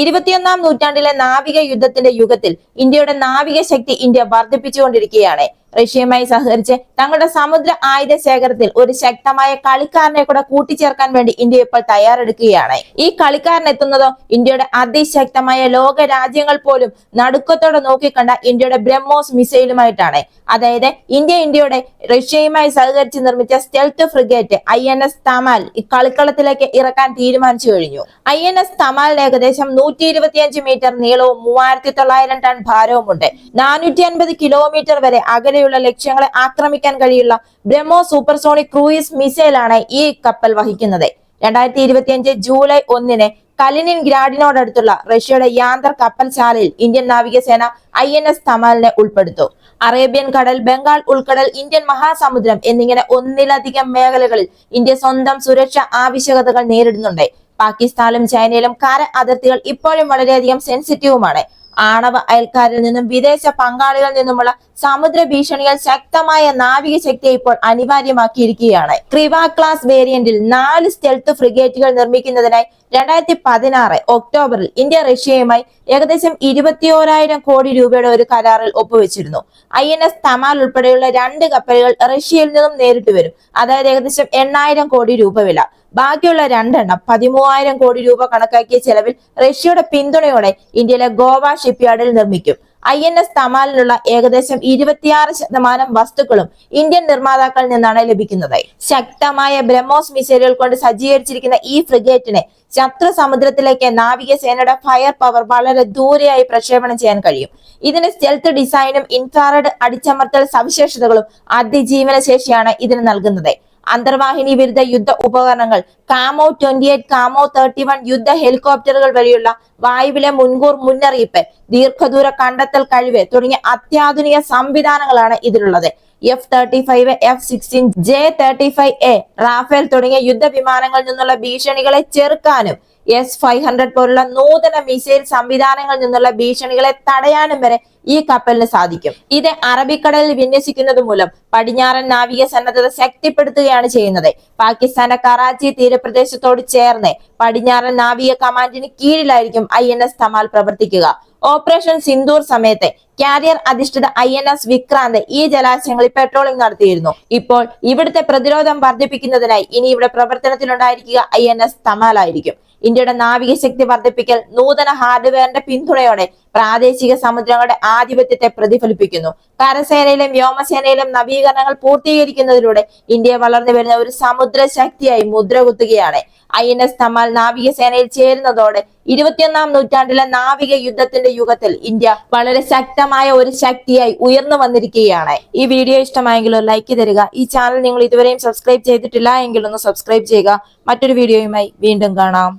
ഇരുപത്തിയൊന്നാം നൂറ്റാണ്ടിലെ നാവിക യുദ്ധത്തിന്റെ യുഗത്തിൽ ഇന്ത്യയുടെ നാവിക ശക്തി ഇന്ത്യ വർദ്ധിപ്പിച്ചുകൊണ്ടിരിക്കുകയാണ്. റഷ്യയുമായി സഹകരിച്ച് തങ്ങളുടെ സമുദ്ര ആയുധ ശേഖരത്തിൽ ഒരു ശക്തമായ കളിക്കാരനെ കൂടെ കൂട്ടിച്ചേർക്കാൻ വേണ്ടി ഇന്ത്യ ഇപ്പോൾ തയ്യാറെടുക്കുകയാണ്. ഈ കളിക്കാരൻ എത്തുന്നതോ ഇന്ത്യയുടെ അതിശക്തമായ ലോക രാജ്യങ്ങൾ പോലും നടുക്കത്തോടെ നോക്കിക്കണ്ട ഇന്ത്യയുടെ ബ്രഹ്മോസ് മിസൈലുമായിട്ടാണ്. അതായത് ഇന്ത്യ ഇന്ത്യയുടെ റഷ്യയുമായി സഹകരിച്ച് നിർമ്മിച്ച stealth frigate I N S Tamal കളിക്കളത്തിലേക്ക് ഇറക്കാൻ തീരുമാനിച്ചു കഴിഞ്ഞു. ഐ എൻ എസ് തമാലിന് ഏകദേശം നൂറ്റി ഇരുപത്തിയഞ്ച് മീറ്റർ നീളവും മൂവായിരത്തി തൊള്ളായിരം ടൺ ഭാരവുമുണ്ട്. നാനൂറ്റി അൻപത് കിലോമീറ്റർ വരെ അകലെയുള്ള ലക്ഷ്യങ്ങളെ ആക്രമിക്കാൻ കഴിയുള്ള ബ്രഹ്മോ സൂപ്പർസോണിക് ക്രൂയിസ് മിസൈലാണ് ഈ കപ്പൽ വഹിക്കുന്നത്. രണ്ടായിരത്തി ഇരുപത്തിയഞ്ച് ജൂലൈ ഒന്നിന് കലിനിൻ ഗ്രാഡിനോടടുത്തുള്ള റഷ്യയുടെ യാന്ത്ര കപ്പൽശാലയിൽ ഇന്ത്യൻ നാവികസേന ഐ എൻ എസ് തമാലിനെ ഉൾപ്പെടുത്തു. അറേബ്യൻ കടൽ ബംഗാൾ ഉൾക്കടൽ ഇന്ത്യൻ മഹാസമുദ്രം എന്നിങ്ങനെ ഒന്നിലധികം മേഖലകളിൽ ഇന്ത്യ സ്വന്തം സുരക്ഷാ ആവശ്യകതകൾ നേരിടുന്നുണ്ട്. പാകിസ്ഥാനിലും ചൈനയിലും കര അതിർത്തികൾ ഇപ്പോഴും വളരെയധികം സെൻസിറ്റീവുമാണ് ആണവ അയൽക്കാരിൽ നിന്നും വിദേശ പങ്കാളികളിൽ നിന്നുമുള്ള സമുദ്ര ഭീഷണികൾ ശക്തമായ നാവിക ശക്തിയെ ഇപ്പോൾ അനിവാര്യമാക്കിയിരിക്കുകയാണ്. ക്രിവ ക്ലാസ് വേരിയന്റിൽ നാല് സ്റ്റെൽത്ത് ഫ്രിഗേറ്റുകൾ നിർമ്മിക്കുന്നതിനായി രണ്ടായിരത്തി പതിനാറ് ഒക്ടോബറിൽ ഇന്ത്യ റഷ്യയുമായി ഏകദേശം ഇരുപത്തിയോരായിരം കോടി രൂപയുടെ ഒരു കരാറിൽ ഒപ്പുവെച്ചിരുന്നു. ഐ എൻ എസ് തമാൽ ഉൾപ്പെടെയുള്ള രണ്ട് കപ്പലുകൾ റഷ്യയിൽ നിന്നും നേരിട്ട് വരും. അതായത് ഏകദേശം എണ്ണായിരം കോടി രൂപ വില. ബാക്കിയുള്ള രണ്ടെണ്ണം പതിമൂവായിരം കോടി രൂപ കണക്കാക്കിയ ചെലവിൽ റഷ്യയുടെ പിന്തുണയോടെ ഇന്ത്യയിലെ ഗോവ ഷിപ്പ്യാർഡിൽ നിർമ്മിക്കും. ഐ എൻ എസ് തമാലിനുള്ള ഏകദേശം ഇരുപത്തിയാറ് ശതമാനം വസ്തുക്കളും ഇന്ത്യൻ നിർമ്മാതാക്കളിൽ നിന്നാണ് ലഭിക്കുന്നത്. ശക്തമായ ബ്രഹ്മോസ് മിസൈലുകൾ കൊണ്ട് സജ്ജീകരിച്ചിരിക്കുന്ന ഈ ഫ്രിഗേറ്റിനെ ശത്രു സമുദ്രത്തിലേക്ക് നാവികസേനയുടെ ഫയർ പവർ വളരെ ദൂരെയായി പ്രക്ഷേപണം ചെയ്യാൻ കഴിയും. ഇതിന് സ്റ്റെൽത്ത് ഡിസൈനും ഇൻഫ്രാറെഡ് അടിച്ചമർത്തൽ സവിശേഷതകളും അതിജീവന ശേഷിയാണ് ഇതിന് നൽകുന്നത്. അന്തർവാഹിനി വിരുദ്ധ യുദ്ധ ഉപകരണങ്ങൾ Kamov twenty eight Kamov thirty one യുദ്ധ ഹെലികോപ്റ്ററുകൾ വഴിയുള്ള വായുവിലെ മുൻകൂർ മുന്നറിയിപ്പ് ദീർഘദൂര കണ്ടെത്തൽ കഴിവ് തുടങ്ങിയ അത്യാധുനിക സംവിധാനങ്ങളാണ് ഇതിലുള്ളത്. F thirty five F sixteen J thirty five A Rafale തുടങ്ങിയ യുദ്ധവിമാനങ്ങളിൽ നിന്നുള്ള ഭീഷണികളെ ചെറുക്കാനും എസ് ഫൈവ് ഹൺഡ്രഡ് പോലുള്ള നൂതന മിസൈൽ സംവിധാനങ്ങളിൽ നിന്നുള്ള ഭീഷണികളെ തടയാനും വരെ ഈ കപ്പലിന് സാധിക്കും. ഇത് അറബിക്കടലിൽ വിന്യസിക്കുന്നത് മൂലം പടിഞ്ഞാറൻ നാവിക സന്നദ്ധത ശക്തിപ്പെടുത്തുകയാണ് ചെയ്യുന്നത്. പാകിസ്ഥാന്റെ കറാച്ചി തീരപ്രദേശത്തോട് ചേർന്ന് പടിഞ്ഞാറൻ നാവിക കമാൻഡിന് കീഴിലായിരിക്കും ഐ എൻ എസ് തമാൽ പ്രവർത്തിക്കുക. ഓപ്പറേഷൻ സിന്ദൂർ സമയത്ത് കാരിയർ അധിഷ്ഠിത ഐ എൻ എസ് വിക്രാന്ത് ഈ ജലാശയങ്ങളിൽ പെട്രോളിംഗ് നടത്തിയിരുന്നു. ഇപ്പോൾ ഇവിടുത്തെ പ്രതിരോധം വർദ്ധിപ്പിക്കുന്നതിനായി ഇനി ഇവിടെ പ്രവർത്തനത്തിലുണ്ടായിരിക്കുക ഐ എൻ എസ് തമാലായിരിക്കും. ഇന്ത്യയുടെ നാവിക ശക്തി വർദ്ധിപ്പിക്കൽ നൂതന ഹാർഡ്വെയറിന്റെ പിന്തുണയോടെ പ്രാദേശിക സമുദ്രങ്ങളുടെ ആധിപത്യത്തെ പ്രതിഫലിപ്പിക്കുന്നു. കരസേനയിലും വ്യോമസേനയിലും നവീകരണങ്ങൾ പൂർത്തീകരിക്കുന്നതിലൂടെ ഇന്ത്യ വളർന്നു വരുന്ന ഒരു സമുദ്ര ശക്തിയായി മുദ്രകുത്തുകയാണ്. ഐ എൻ എസ് തമാൽ നാവികസേനയിൽ ചേരുന്നതോടെ ഇരുപത്തിയൊന്നാം നൂറ്റാണ്ടിലെ നാവിക യുദ്ധത്തിന്റെ യുഗത്തിൽ ഇന്ത്യ വളരെ ശക്തമായ ഒരു ശക്തിയായി ഉയർന്നു വന്നിരിക്കുകയാണ്. ഈ വീഡിയോ ഇഷ്ടമായെങ്കിൽ ഒരു ലൈക്ക് തരിക. ഈ ചാനൽ നിങ്ങൾ ഇതുവരെയും സബ്സ്ക്രൈബ് ചെയ്തിട്ടില്ല എങ്കിൽ ഒന്ന് സബ്സ്ക്രൈബ് ചെയ്യുക. മറ്റൊരു വീഡിയോയുമായി വീണ്ടും കാണാം.